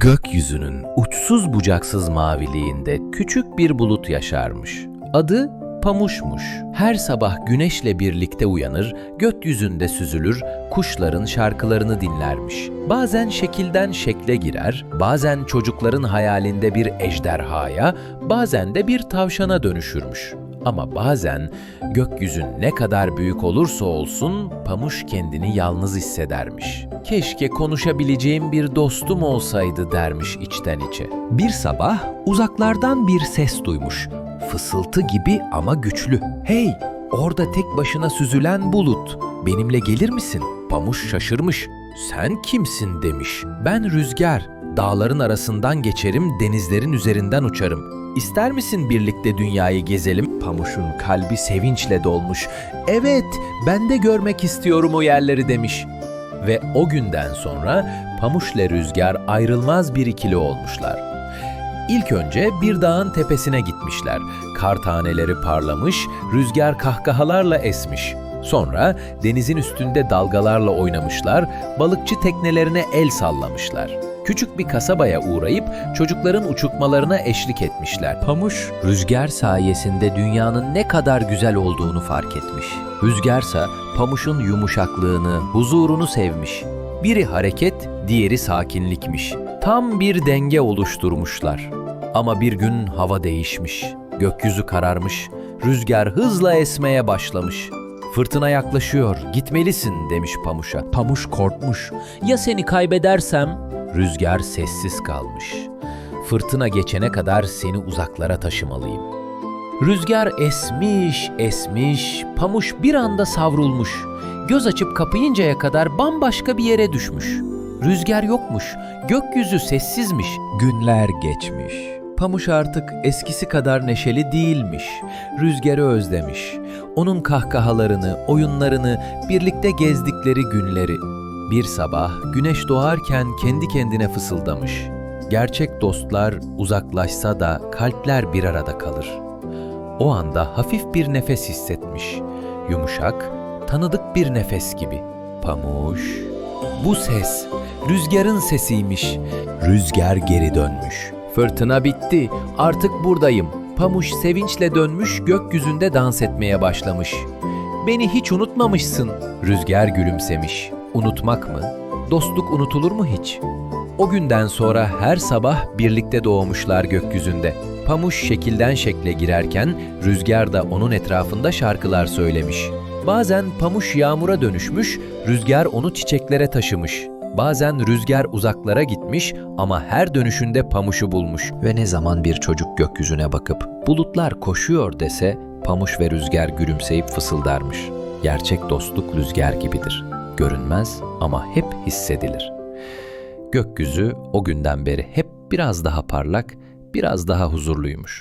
Gökyüzünün uçsuz bucaksız maviliğinde küçük bir bulut yaşarmış. Adı Pamuş'muş. Her sabah güneşle birlikte uyanır, gökyüzünde süzülür, kuşların şarkılarını dinlermiş. Bazen şekilden şekle girer, bazen çocukların hayalinde bir ejderhaya, bazen de bir tavşana dönüşürmüş. Ama bazen gökyüzün ne kadar büyük olursa olsun Pamuş kendini yalnız hissedermiş. Keşke konuşabileceğim bir dostum olsaydı dermiş içten içe. Bir sabah uzaklardan bir ses duymuş. Fısıltı gibi ama güçlü. Hey, orada tek başına süzülen bulut. Benimle gelir misin? Pamuş şaşırmış. Sen kimsin demiş. Ben rüzgar. Dağların arasından geçerim, denizlerin üzerinden uçarım. İster misin birlikte dünyayı gezelim? Pamuş'un kalbi sevinçle dolmuş. Evet, ben de görmek istiyorum o yerleri demiş. Ve o günden sonra Pamuş'la Rüzgar ayrılmaz bir ikili olmuşlar. İlk önce bir dağın tepesine gitmişler. Kar taneleri parlamış, rüzgar kahkahalarla esmiş. Sonra denizin üstünde dalgalarla oynamışlar, balıkçı teknelerine el sallamışlar. Küçük bir kasabaya uğrayıp çocukların uçurtmalarına eşlik etmişler. Pamuş, rüzgar sayesinde dünyanın ne kadar güzel olduğunu fark etmiş. Rüzgarsa Pamuş'un yumuşaklığını, huzurunu sevmiş. Biri hareket, diğeri sakinlikmiş. Tam bir denge oluşturmuşlar. Ama bir gün hava değişmiş. Gökyüzü kararmış. Rüzgar hızla esmeye başlamış. Fırtına yaklaşıyor, gitmelisin demiş Pamuş'a. Pamuş korkmuş. Ya seni kaybedersem? Rüzgar sessiz kalmış. Fırtına geçene kadar seni uzaklara taşımalıyım. Rüzgar esmiş, esmiş, pamuş bir anda savrulmuş. Göz açıp kapayıncaya kadar bambaşka bir yere düşmüş. Rüzgar yokmuş, gökyüzü sessizmiş. Günler geçmiş. Pamuş artık eskisi kadar neşeli değilmiş. Rüzgarı özlemiş. Onun kahkahalarını, oyunlarını, birlikte gezdikleri günleri. Bir sabah güneş doğarken kendi kendine fısıldamış. Gerçek dostlar uzaklaşsa da kalpler bir arada kalır. O anda hafif bir nefes hissetmiş. Yumuşak, tanıdık bir nefes gibi. Pamuş. Bu ses rüzgarın sesiymiş. Rüzgar geri dönmüş. Fırtına bitti. Artık buradayım. Pamuş sevinçle dönmüş, gökyüzünde dans etmeye başlamış. Beni hiç unutmamışsın. Rüzgar gülümsemiş. Unutmak mı? Dostluk unutulur mu hiç? O günden sonra her sabah birlikte doğmuşlar gökyüzünde. Pamuş şekilden şekle girerken rüzgar da onun etrafında şarkılar söylemiş. Bazen pamuş yağmura dönüşmüş, rüzgar onu çiçeklere taşımış. Bazen rüzgar uzaklara gitmiş ama her dönüşünde pamuşu bulmuş. Ve ne zaman bir çocuk gökyüzüne bakıp bulutlar koşuyor dese pamuş ve rüzgar gülümseyip fısıldarmış. Gerçek dostluk rüzgar gibidir. Görünmez ama hep hissedilir. Gökyüzü o günden beri hep biraz daha parlak, biraz daha huzurluymuş.